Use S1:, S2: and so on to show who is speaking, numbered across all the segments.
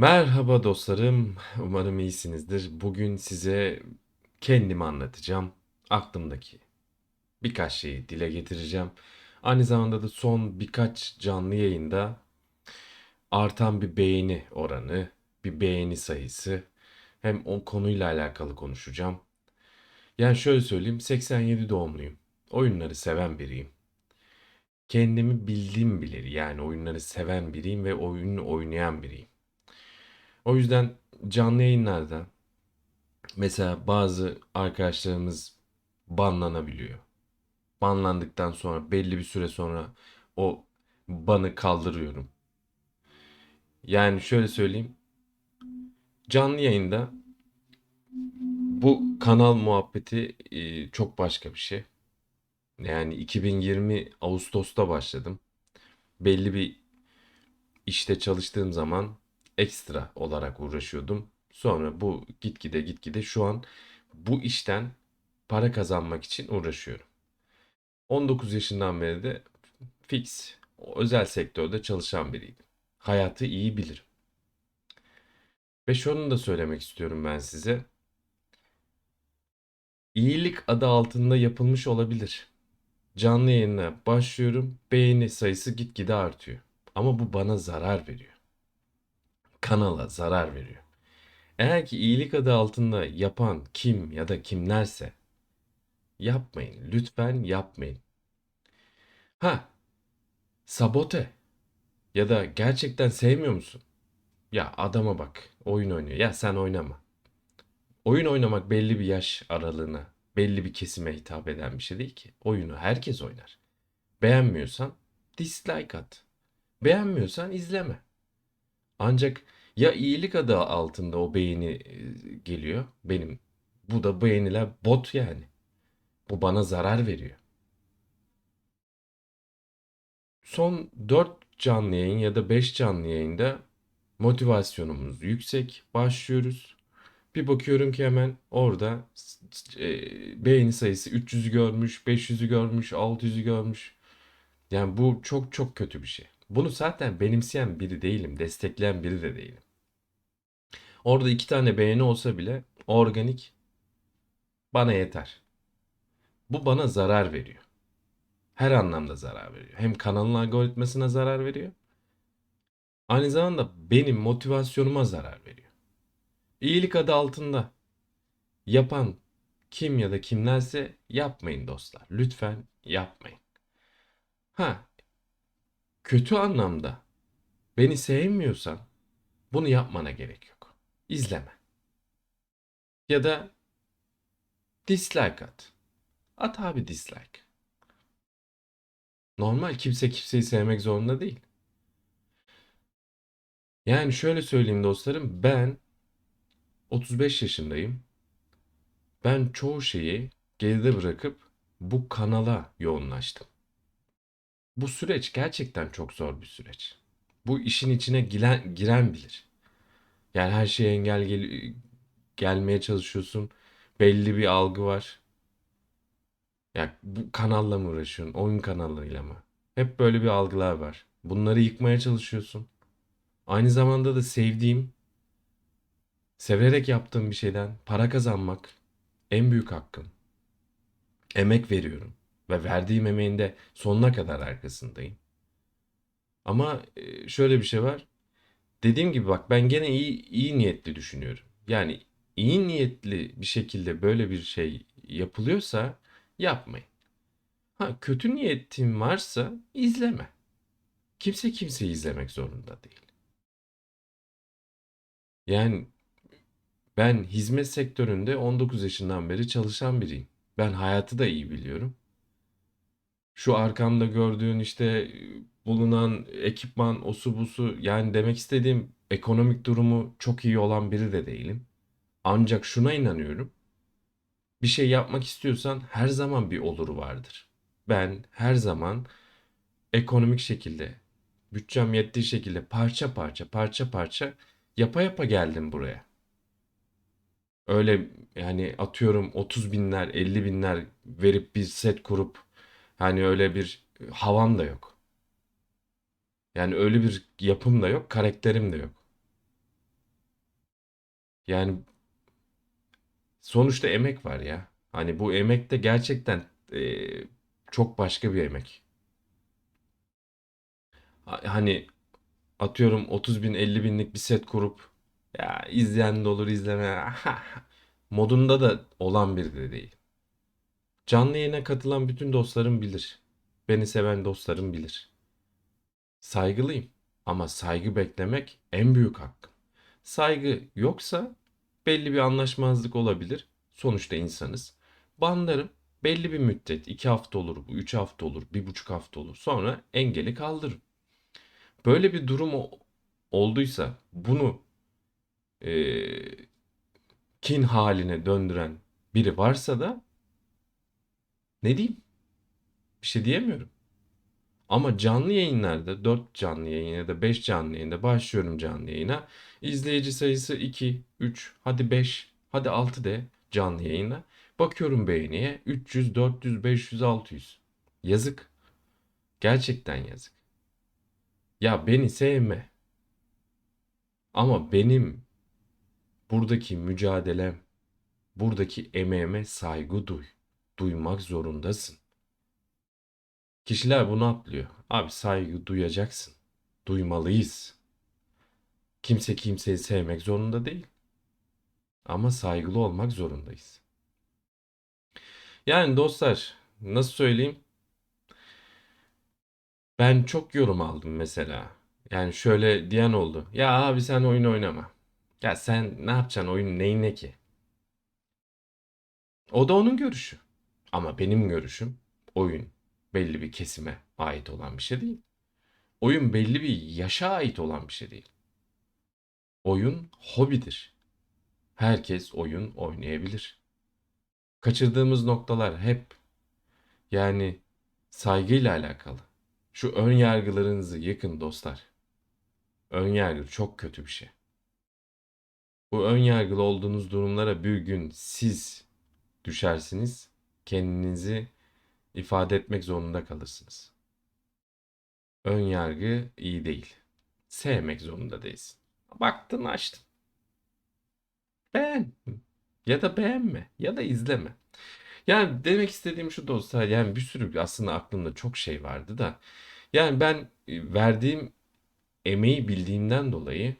S1: Merhaba dostlarım. Umarım iyisinizdir. Bugün size kendimi anlatacağım. Aklımdaki birkaç şeyi dile getireceğim. Aynı zamanda da son birkaç canlı yayında artan bir beğeni oranı, bir beğeni sayısı hem o konuyla alakalı konuşacağım. Yani şöyle söyleyeyim, 87 doğumluyum. Oyunları seven biriyim. Kendimi bildiğim bilir. Yani oyunları seven biriyim ve oyunu oynayan biriyim. O yüzden canlı yayınlarda mesela bazı arkadaşlarımız banlanabiliyor. Banlandıktan sonra belli bir süre sonra o banı kaldırıyorum. Yani şöyle söyleyeyim. Canlı yayında bu kanal muhabbeti e, çok başka bir şey. Yani 2020 Ağustos'ta başladım. Belli bir işte çalıştığım zaman ekstra olarak uğraşıyordum. Sonra bu gitgide gitgide şu an bu işten para kazanmak için uğraşıyorum. 19 yaşından beri de fix özel sektörde çalışan biriydim. Hayatı iyi bilirim. Ve şunu da söylemek istiyorum ben size. İyilik adı altında yapılmış olabilir. Canlı yayına başlıyorum, beğeni sayısı gitgide artıyor. Ama bu bana zarar veriyor. Kanala zarar veriyor. Eğer ki iyilik adı altında yapan kim ya da kimlerse yapmayın. Lütfen yapmayın. Ha, sabote ya da gerçekten sevmiyor musun? Ya adama bak, oyun oynuyor. Ya sen oynama. Oyun oynamak belli bir yaş aralığına, belli bir kesime hitap eden bir şey değil ki. Oyunu herkes oynar. Beğenmiyorsan dislike at. Beğenmiyorsan izleme. Ancak ya iyilik adı altında o beğeni e, geliyor benim. Bu da beğeniler bot yani. Bu bana zarar veriyor. Son 4 canlı yayın ya da 5 canlı yayında motivasyonumuz yüksek. Başlıyoruz. Bir bakıyorum ki hemen orada e, beğeni sayısı 300'ü görmüş, 500'ü görmüş, 600'ü görmüş. Yani bu çok çok kötü bir şey. Bunu zaten benimseyen biri değilim, destekleyen biri de değilim. Orada iki tane beğeni olsa bile organik bana yeter. Bu bana zarar veriyor. Her anlamda zarar veriyor. Hem kanalın algoritmasına zarar veriyor. Aynı zamanda benim motivasyonuma zarar veriyor. İyilik adı altında yapan kim ya da kimlerse yapmayın dostlar. Lütfen yapmayın. Ha, kötü anlamda beni sevmiyorsan bunu yapmana gerek yok. İzleme. Ya da dislike at. At abi dislike. Normal kimse kimseyi sevmek zorunda değil. Yani şöyle söyleyeyim dostlarım ben 35 yaşındayım. Ben çoğu şeyi geride bırakıp bu kanala yoğunlaştım. Bu süreç gerçekten çok zor bir süreç. Bu işin içine giren, giren bilir. Yani her şeye engel gel gelmeye çalışıyorsun. Belli bir algı var. Ya bu kanalla mı uğraşıyorsun? Oyun kanalıyla mı? Hep böyle bir algılar var. Bunları yıkmaya çalışıyorsun. Aynı zamanda da sevdiğim, severek yaptığım bir şeyden para kazanmak en büyük hakkım. Emek veriyorum ve verdiğim emeğin de sonuna kadar arkasındayım. Ama e, şöyle bir şey var. Dediğim gibi bak ben gene iyi iyi niyetli düşünüyorum. Yani iyi niyetli bir şekilde böyle bir şey yapılıyorsa yapmayın. Ha kötü niyetin varsa izleme. Kimse kimseyi izlemek zorunda değil. Yani ben hizmet sektöründe 19 yaşından beri çalışan biriyim. Ben hayatı da iyi biliyorum. Şu arkamda gördüğün işte bulunan ekipman, osu busu yani demek istediğim ekonomik durumu çok iyi olan biri de değilim. Ancak şuna inanıyorum. Bir şey yapmak istiyorsan her zaman bir oluru vardır. Ben her zaman ekonomik şekilde, bütçem yettiği şekilde parça parça parça parça yapa yapa geldim buraya. Öyle yani atıyorum 30 binler 50 binler verip bir set kurup hani öyle bir havam da yok. Yani öyle bir yapım da yok, karakterim de yok. Yani sonuçta emek var ya. Hani bu emek de gerçekten eee, çok başka bir emek. Ha- Hani atıyorum 30 bin 50 binlik bir set kurup ya izleyen de olur izleme modunda da olan biri de değil. Canlı yayına katılan bütün dostlarım bilir. Beni seven dostlarım bilir. Saygılıyım ama saygı beklemek en büyük hakkım. Saygı yoksa belli bir anlaşmazlık olabilir. Sonuçta insanız. Banlarım belli bir müddet, iki hafta olur, bu üç hafta olur, bir buçuk hafta olur. Sonra engeli kaldırırım. Böyle bir durum olduysa bunu eee, kin haline döndüren biri varsa da ne diyeyim? Bir şey diyemiyorum. Ama canlı yayınlarda 4 canlı yayın ya da 5 canlı yayında başlıyorum canlı yayına. İzleyici sayısı 2, 3, hadi 5, hadi 6 de canlı yayına. Bakıyorum beğeniye 300, 400, 500, 600. Yazık. Gerçekten yazık. Ya beni sevme. Ama benim buradaki mücadelem, buradaki emeğime saygı duy. Duymak zorundasın. Kişiler bunu atlıyor. Abi saygı duyacaksın. Duymalıyız. Kimse kimseyi sevmek zorunda değil. Ama saygılı olmak zorundayız. Yani dostlar nasıl söyleyeyim? Ben çok yorum aldım mesela. Yani şöyle diyen oldu. Ya abi sen oyun oynama. Ya sen ne yapacaksın oyun neyine ki? O da onun görüşü. Ama benim görüşüm oyun belli bir kesime ait olan bir şey değil. Oyun belli bir yaşa ait olan bir şey değil. Oyun hobidir. Herkes oyun oynayabilir. Kaçırdığımız noktalar hep yani saygıyla alakalı. Şu ön yargılarınızı yıkın dostlar. Ön yargı çok kötü bir şey. Bu ön yargılı olduğunuz durumlara bir gün siz düşersiniz, kendinizi ifade etmek zorunda kalırsınız. Ön yargı iyi değil. Sevmek zorunda değilsin. Baktın açtın. Beğen. Ya da beğenme. Ya da izleme. Yani demek istediğim şu dostlar yani bir sürü aslında aklımda çok şey vardı da yani ben e, verdiğim emeği bildiğimden dolayı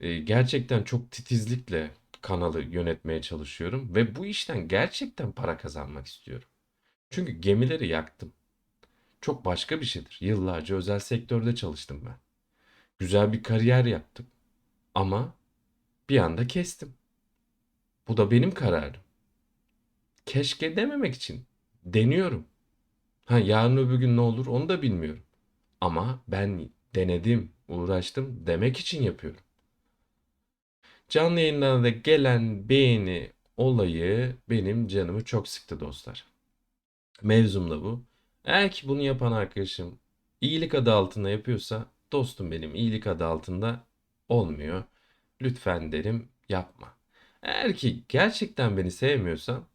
S1: e, gerçekten çok titizlikle kanalı yönetmeye çalışıyorum ve bu işten gerçekten para kazanmak istiyorum. Çünkü gemileri yaktım. Çok başka bir şeydir. Yıllarca özel sektörde çalıştım ben. Güzel bir kariyer yaptım ama bir anda kestim. Bu da benim kararım. Keşke dememek için deniyorum. Ha yarın öbür gün ne olur onu da bilmiyorum. Ama ben denedim, uğraştım demek için yapıyorum. Canlı yayınlarda gelen beğeni olayı benim canımı çok sıktı dostlar. Mevzum da bu. Eğer ki bunu yapan arkadaşım iyilik adı altında yapıyorsa dostum benim iyilik adı altında olmuyor. Lütfen derim yapma. Eğer ki gerçekten beni sevmiyorsan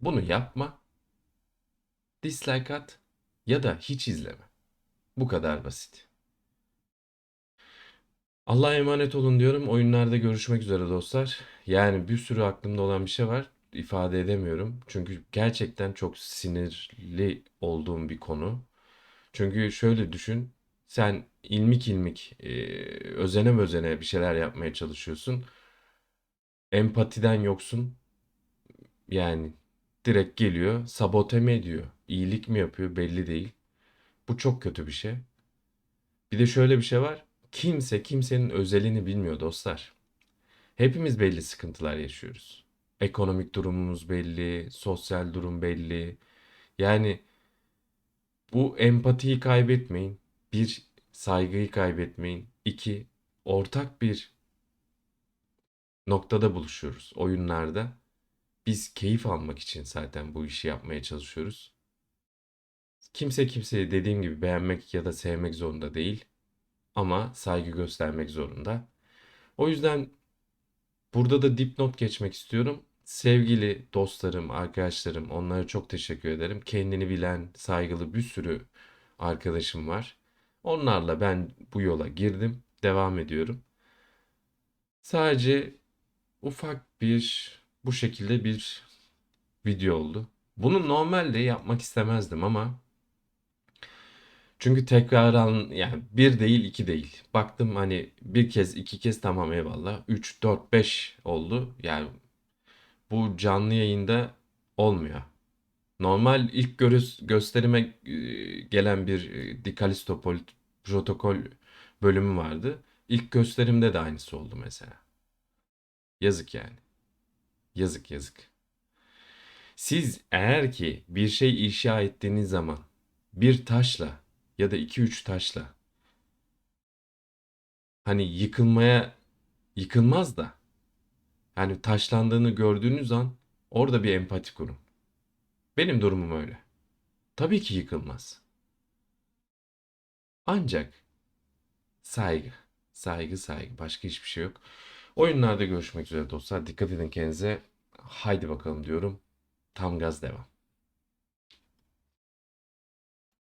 S1: bunu yapma. Dislike at ya da hiç izleme. Bu kadar basit. Allah'a emanet olun diyorum. Oyunlarda görüşmek üzere dostlar. Yani bir sürü aklımda olan bir şey var. İfade edemiyorum. Çünkü gerçekten çok sinirli olduğum bir konu. Çünkü şöyle düşün. Sen ilmik ilmik, e, özene özene bir şeyler yapmaya çalışıyorsun. Empatiden yoksun. Yani direkt geliyor, sabote mi ediyor, iyilik mi yapıyor belli değil. Bu çok kötü bir şey. Bir de şöyle bir şey var. Kimse kimsenin özelini bilmiyor dostlar. Hepimiz belli sıkıntılar yaşıyoruz. Ekonomik durumumuz belli, sosyal durum belli. Yani bu empatiyi kaybetmeyin. Bir, saygıyı kaybetmeyin. İki, ortak bir noktada buluşuyoruz oyunlarda. Biz keyif almak için zaten bu işi yapmaya çalışıyoruz. Kimse kimseyi dediğim gibi beğenmek ya da sevmek zorunda değil ama saygı göstermek zorunda. O yüzden burada da dipnot geçmek istiyorum. Sevgili dostlarım, arkadaşlarım, onlara çok teşekkür ederim. Kendini bilen, saygılı bir sürü arkadaşım var. Onlarla ben bu yola girdim, devam ediyorum. Sadece ufak bir bu şekilde bir video oldu. Bunu normalde yapmak istemezdim ama çünkü tekrar yani bir değil iki değil. Baktım hani bir kez iki kez tamam eyvallah. 3 4 5 oldu. Yani bu canlı yayında olmuyor. Normal ilk görüs gösterime e, gelen bir e, Dikalisto protokol bölümü vardı. İlk gösterimde de aynısı oldu mesela. Yazık yani. Yazık yazık. Siz eğer ki bir şey inşa ettiğiniz zaman bir taşla ya da iki üç taşla hani yıkılmaya yıkılmaz da hani taşlandığını gördüğünüz an orada bir empati kurun. Benim durumum öyle. Tabii ki yıkılmaz. Ancak saygı, saygı, saygı. Başka hiçbir şey yok. Oyunlarda görüşmek üzere dostlar. Dikkat edin kendinize. Haydi bakalım diyorum. Tam gaz devam.